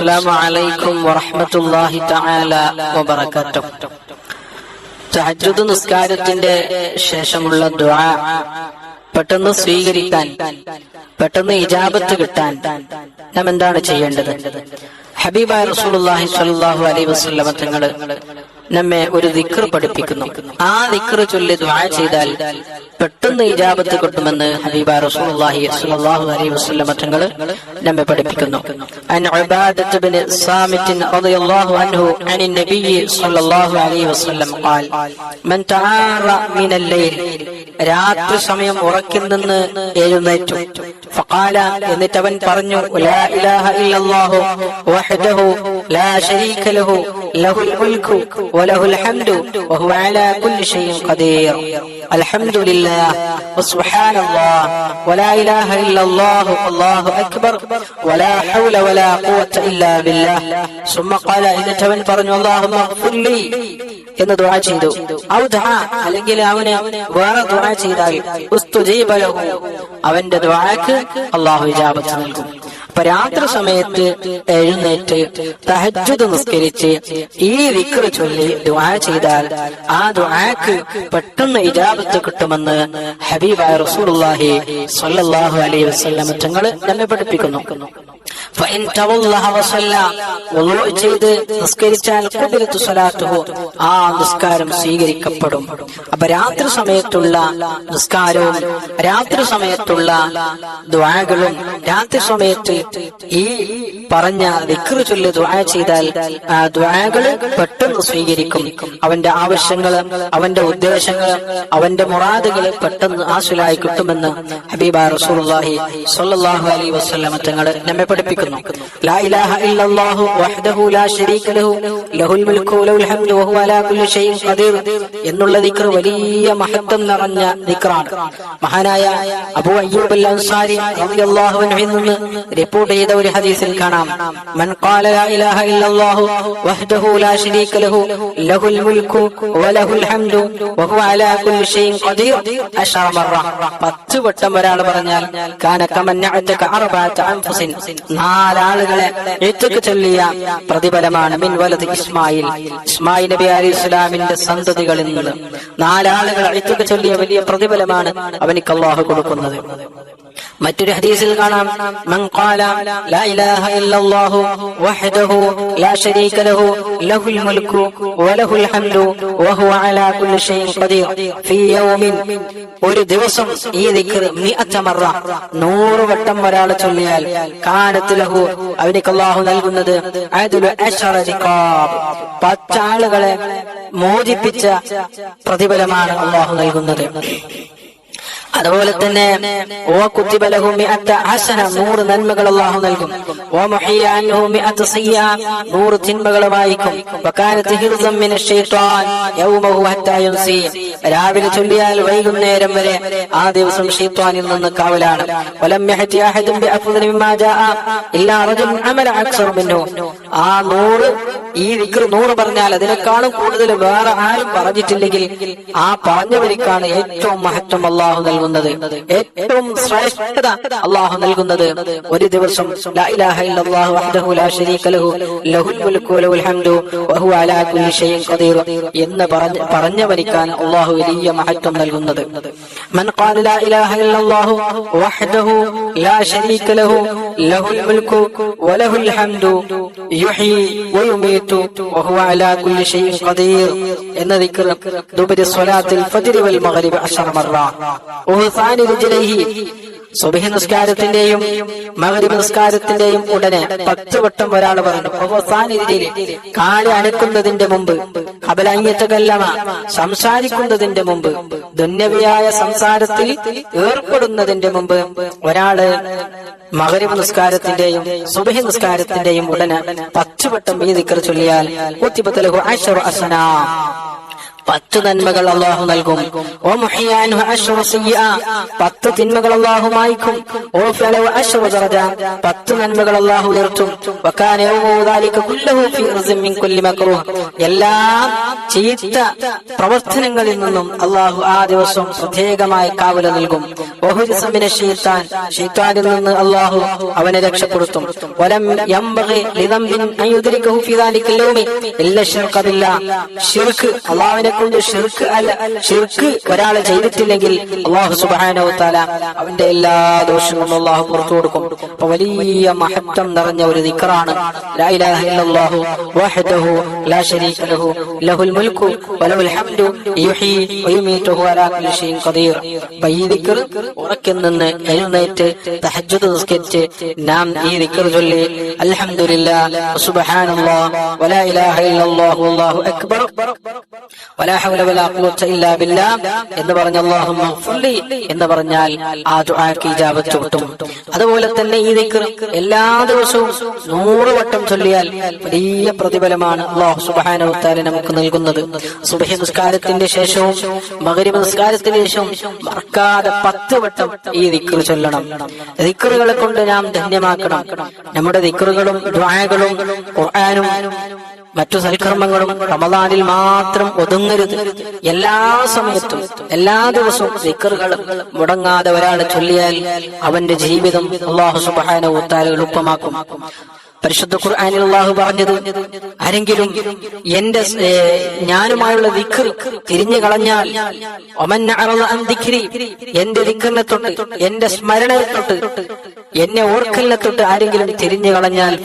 السلام عليكم ورحمة الله تعالى وبركاته തഹജ്ജുദ് നിസ്കാരത്തിന്റെ ശേഷമുള്ള ദുആ പെട്ടെന്ന് സ്വീകരിക്കാൻ പെട്ടെന്ന് ഇജാബത്ത് കിട്ടാൻ നാം എന്താണ് ചെയ്യേണ്ടത് ഹബീബായ റസൂലുള്ളാഹി സ്വല്ലല്ലാഹു അലൈഹി വസല്ലമ തങ്ങൾ നമ്മെ ഒരു ദിക്ർ പഠിപ്പിക്കുന്നു. ആ ദിക്ർ ചൊല്ലി ദുആ ചെയ്താൽ പെട്ടെന്ന് ഇജാബത്ത് കിട്ടുമെന്ന് ഹബീബ റസൂലുള്ളാഹി സ്വല്ലല്ലാഹു അലൈഹി വസല്ലം തങ്ങൾ നമ്മെ പഠിപ്പിക്കുന്നു. അൻ ഉബാദത്ത് ബിൻ സാമിത്തിൻ റളിയല്ലാഹു അൻഹു അൻ നബി സ്വല്ലല്ലാഹു അലൈഹി വസല്ലം ഖാൽ മൻ തആറ മിനൽ ലൈൽ രാത്രി സമയം ഉറക്കിൽ നിന്ന് എഴുന്നേറ്റു. ഫഖാല എന്നിട്ട് അവൻ പറഞ്ഞു ലാ ഇലാഹ ഇല്ലല്ലാഹു വഹ്ദഹു ലാ ശരീക ലഹു ലഹുൽ മുൽക്കു വലഹുൽ ഹംദു വഹുവ അലാ കുല്ലി ഷൈഇൻ ഖദീർ അൽഹംദുലില്ലാഹ് വസുബ്ഹാനല്ലാഹ് വലാ ഇലാഹ ഇല്ലല്ലാഹു അല്ലാഹു അക്ബർ വലാ ഹൗല വലാ ഖുവത ഇല്ലാ ബില്ലാഹ് ثم قال എന്നിട്ട് അവൻ പറഞ്ഞു അല്ലാഹുമ്മ اغفر لي എന്ന് ദുആ ചെയ്തു ഔ ദുആ അല്ലെങ്കിൽ അവന് വേറെ ദുആ ചെയ്താൽ ഉസ്തുജീബ ലഹു അവന്റെ ദുആക്ക് അല്ലാഹു ഇജാബത്ത് നൽകും അപ്പൊ രാത്രി സമയത്ത് എഴുന്നേറ്റ് തഹജുദ് നിസ്കരിച്ച് ഈ വിക്ര ചൊല്ലി ദുആ ചെയ്താൽ ആ ദുആക്ക് പെട്ടെന്ന് ഇജാബത്ത് കിട്ടുമെന്ന് ഹബീബായ റസൂലുള്ളാഹി സ്വല്ലല്ലാഹു അലൈഹി വസല്ലം തങ്ങൾ നമ്മെ പഠിപ്പിക്കുന്നു. ചെയ്ത് നിസ്കരിച്ചാൽ ആ നിസ്കാരം സ്വീകരിക്കപ്പെടും. അപ്പൊ രാത്രി സമയത്തുള്ള നിസ്കാരവും രാത്രി സമയത്തുള്ള ദ്വാകളും രാത്രി സമയത്ത് ഈ പറഞ്ഞ വിക്രു ചൊല്ലി ദ്വാ ചെയ്താൽ ആ ദ്വാകൾ പെട്ടെന്ന് സ്വീകരിക്കും. അവന്റെ ആവശ്യങ്ങൾ അവന്റെ ഉദ്ദേശങ്ങൾ അവന്റെ മുറാദുകൾ പെട്ടെന്ന് ആസുലായി കിട്ടുമെന്ന് ഹബീബ റസൂലുള്ളാഹി സ്വല്ലല്ലാഹു അലൈഹി വസല്ലം തങ്ങൾ നമ്മെ പഠിപ്പിക്കുന്നു. ലാ ഇലാഹ ഇല്ലല്ലാഹു വഹ്ദഹു ലാ ശരീക ലഹു. ലഹുൽ മുൽക്കു വലഹുൽ ഹംദു വഹുവ അലാ കുല്ലി ഷൈഇൻ ഖദീർ. എന്നുള്ള ദിക്ർ വലിയ മഹത്വം നിറഞ്ഞ ദിക്റാണ്. മഹാനായ അബൂ അയ്യൂബ് അൽ അൻസാരി റളിയല്ലാഹു അൻഹു നിന്ന് റിപ്പോർട്ട് ചെയ്ത ഒരു ഹദീസിൽ കാണാം. മൻ ഖാല ലാ ഇലാഹ ഇല്ലല്ലാഹു വഹ്ദഹു ലാ ശരീക ലഹു. ലഹുൽ മുൽക്കു വലഹുൽ ഹംദു വഹുവ അലാ കുല്ലി ഷൈഇൻ ഖദീർ. അശറ മറ. പത്ത് വട്ടം ഒരാൾ പറഞ്ഞാൽ കാന കമന്നഅതക അർബഅത അൻഫുസിൻ. നാലാളുകളെ എഴുത്തൊക്കെ ചൊല്ലിയ പ്രതിഫലമാണ് മിൻ വലത് ഇസ്മായിൽ. ഇസ്മായിൽ നബി അലി ഇസ്ലാമിന്റെ സന്തതികളിൽ നിന്ന് നാലാളുകൾ ചൊല്ലിയ വലിയ പ്രതിഫലമാണ് അവനിക്ക് അള്ളാഹു കൊടുക്കുന്നത്. മറ്റൊരു ഹദീസിൽ കാണാം. മൻ ലാ ഇലാഹ ഇല്ലല്ലാഹു ലാ ശരീക ലഹു ലഹുൽ വലഹുൽ ഹംദു വഹുവ അലാ കുല്ലി ഖദീർ. ഒരു ദിവസം ഈ ദിക്ർ മിഅത്ത മറ നൂറ് വട്ടം ഒരാൾ ചൊല്ലിയാൽ കാനത്ത് ലഹു അവനിക്ക് അല്ലാഹു നൽകുന്നത് പത്താളുകളെ മോചിപ്പിച്ച പ്രതിഫലമാണ് അള്ളാഹു നൽകുന്നത്. അതുപോലെ തന്നെ ഓ കുത്തിബലഹൂമി അത്ത ഹസന നൂറ് നന്മകൾ അള്ളാഹു നൽകും. ഓ മുഹിയ അത്ത സയ്യ നൂറ് തിന്മകൾ വായിക്കും. വകാനത്ത് ഹിർസം മിന ശൈത്താൻ യൗമഹു ഹത്താ യുംസി. രാവിലെ ചൊല്ലിയാൽ വൈകുന്നേരം വരെ ആ ദിവസം ഷൈത്താനിൽ നിന്ന് കാവലാണ്. വലം യഹതി അഹദും ബിഅഫ്ദലി മിമ്മാ ജാഅ ഇല്ലാ റജുൽ അമല അക്സർ മിൻഹു. ആ നൂറ് ഈ വിക്ർ നൂറ് പറഞ്ഞാൽ അതിനേക്കാളും കൂടുതൽ വേറെ ആരും പറഞ്ഞിട്ടില്ലെങ്കിൽ ആ പറഞ്ഞവരിക്കാണ് ഏറ്റവും മഹത്വം അള്ളാഹു നൽകുന്നത്. ഏറ്റവും ശ്രേഷ്ഠത അള്ളാഹു നൽകുന്നത്. ഒരു ദിവസം എന്ന് പറഞ്ഞവരിക്കാൻ അള്ളാഹു വലിയ മഹത്വം നൽകുന്നത്. എന്ന ദിക്ർ ദുബരി സ്വലാത്തിൽ ഫജ്രി വൽ മഗ്രിബ് അശറ മറ. സുബഹി നിസ്കാരത്തിന്റെയും മഗ്രിബ് നിസ്കാരത്തിന്റെയും ഉടനെ പത്ത് വട്ടം ഒരാൾ പറഞ്ഞു അവസാന കാളി കാൽ അനക്കുന്നതിന്റെ മുമ്പ് കബലഞ്ഞത്തകല്ലമ സംസാരിക്കുന്നതിന്റെ മുമ്പ് ദുന്യവിയായ സംസാരത്തിൽ ഏർപ്പെടുന്നതിന്റെ മുമ്പ് ഒരാൾ മകരിബ് നിസ്കാരത്തിന്റെയും സുബഹി നിസ്കാരത്തിന്റെയും ഉടനെ പത്ത് വട്ടം ഈ ദിക്കർ ചൊല്ലിയാൽ പത്ത് നന്മകൾ അള്ളാഹു നൽകും. ഓ പത്ത് തിന്മകൾ അള്ളാഹു മായിക്കും. ഓ പത്ത് നന്മകൾ അള്ളാഹു മക്റൂഹ് എല്ലാ ചീത്ത പ്രവർത്തനങ്ങളിൽ നിന്നും അള്ളാഹു ആ ദിവസം പ്രത്യേകമായ കാവല നൽകും. ബഹുരസമിനെ ഷീത്താൻ ഷീത്താനിൽ നിന്ന് അള്ളാഹു അവനെ രക്ഷപ്പെടുത്തും. വലം ശിർക ബില്ലാ. അള്ളാഹുവിനെ കൊണ്ട് ഷിർക്ക് അല്ല ഷിർക്ക് ഒരാളെ ചെയ്തിട്ടില്ലെങ്കിൽ അള്ളാഹു സുബ്ഹാനഹു തആല അവന്റെ എല്ലാ ദോഷങ്ങളും അള്ളാഹു പുറത്തു കൊടുക്കും. അപ്പൊ വലിയ മഹത്വം നിറഞ്ഞ ഒരു അപ്പൊ ഈ എഴുന്നേറ്റ് നിസ്കരിച്ച് നാം ഈ ചൊല്ലി വലാ ഇലാഹ അല്ലാഹു അക്ബർ. എന്ന് പറഞ്ഞ എന്ന് പറഞ്ഞാൽ ആ ദുആക്ക് ഇജാബത്ത് കിട്ടും അതുപോലെ തന്നെ ഈ ദിക്ർ എല്ലാ ദിവസവും നൂറ് വട്ടം ചൊല്ലിയാൽ വലിയ പ്രതിഫലമാണ് അള്ളാഹു സുബ്ഹാനഹു തആല നമുക്ക് നൽകുന്നത്. സുബഹി നിസ്കാരത്തിന്റെ ശേഷവും മകരി നിസ്കാരത്തിന് ശേഷവും മറക്കാതെ പത്ത് വട്ടം ഈ ദിക്ർ ചൊല്ലണം. ദിക്റുകളെ കൊണ്ട് നാം ധന്യമാക്കണം. നമ്മുടെ ദിക്റുകളും ദുആകളും ഖുർആനും മറ്റു സൽക്കർമ്മങ്ങളും റമദാനിൽ മാത്രം ഒതുങ്ങരുത്. എല്ലാ സമയത്തും എല്ലാ ദിവസവും സിക്കറുകൾ മുടങ്ങാതെ ഒരാൾ ചൊല്ലിയാൽ അവന്റെ ജീവിതം അള്ളാഹു സുബാന ഊത്താൽ എളുപ്പമാക്കും. പരിശുദ്ധ ഖുർആാനിൽ അള്ളാഹു പറഞ്ഞത് ആരെങ്കിലും എന്റെ ഞാനുമായുള്ള ദിക്കർ തിരിഞ്ഞു കളഞ്ഞാൽ ഒമൻ ദിക്രി എന്റെ ദിക്കറിനെ തൊട്ട് എന്റെ സ്മരണയെ തൊട്ട് എന്നെ ഓർക്കല്ല തൊട്ട് ആരെങ്കിലും തിരിഞ്ഞു കളഞ്ഞാൽ.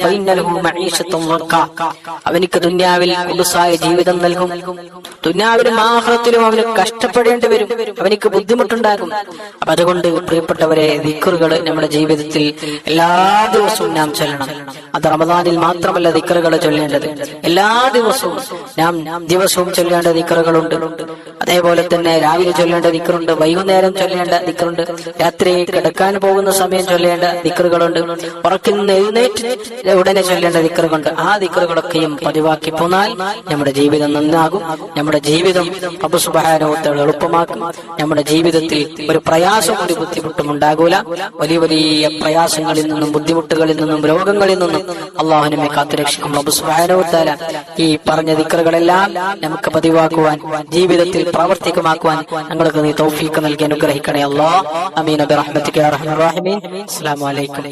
അവനിക്ക് ദുന്യാവിൽ കുലുസായ ജീവിതം നൽകും. ദുന്യാവിലും ആഹ്ലത്തിലും അവന് കഷ്ടപ്പെടേണ്ടി വരും. അവനിക്ക് ബുദ്ധിമുട്ടുണ്ടാകും. അപ്പൊ അതുകൊണ്ട് പ്രിയപ്പെട്ടവരെ ദിക്കറുകൾ നമ്മുടെ ജീവിതത്തിൽ എല്ലാ ദിവസവും നാം ചൊല്ലണം. അത് റമദാനിൽ മാത്രമല്ല ദിക്കറുകൾ ചൊല്ലേണ്ടത്. എല്ലാ ദിവസവും നാം ദിവസവും ചൊല്ലേണ്ട ദിക്കറുകളുണ്ട് അതേപോലെ തന്നെ രാവിലെ ചൊല്ലേണ്ട ദിക്കറുണ്ട് വൈകുന്നേരം ചൊല്ലേണ്ട ദിക്കറുണ്ട് രാത്രി കിടക്കാൻ പോകുന്ന സമയം ചൊല്ലേണ്ട ദിക്കറുകളുണ്ട് ഉറക്കിൽ നിന്ന് എഴുന്നേറ്റ് ഉടനെ ചൊല്ലേണ്ട ദിക്കറുകളുണ്ട് ആ ദിക്കറുകളൊക്കെയും പതിവാക്കി പോന്നാൽ നമ്മുടെ ജീവിതം നന്നാകും. നമ്മുടെ ജീവിതം അബു സുബാനോത്തോട് എളുപ്പമാക്കും. നമ്മുടെ ജീവിതത്തിൽ ഒരു പ്രയാസം ഒരു ബുദ്ധിമുട്ടും ഉണ്ടാകൂല. വലിയ വലിയ പ്രയാസങ്ങളിൽ നിന്നും ബുദ്ധിമുട്ടുകളിൽ നിന്നും രോഗങ്ങളിൽ നിന്നും അള്ളാഹുനമ്മെ കാത്തുരക്ഷിക്കും. അബു സുബാനോത്താല ഈ പറഞ്ഞ ദിക്കറുകളെല്ലാം നമുക്ക് പതിവാക്കുവാൻ ജീവിതത്തിൽ പ്രാവർത്തികമാക്കുവാൻ ഞങ്ങൾക്ക് നീ തൗഫീക്ക് നൽകി അനുഗ്രഹിക്കണേ അള്ളാഹ്. അമീൻ. അബി റഹ്മത്തിക്ക് അസ്സലാമു അലൈക്കും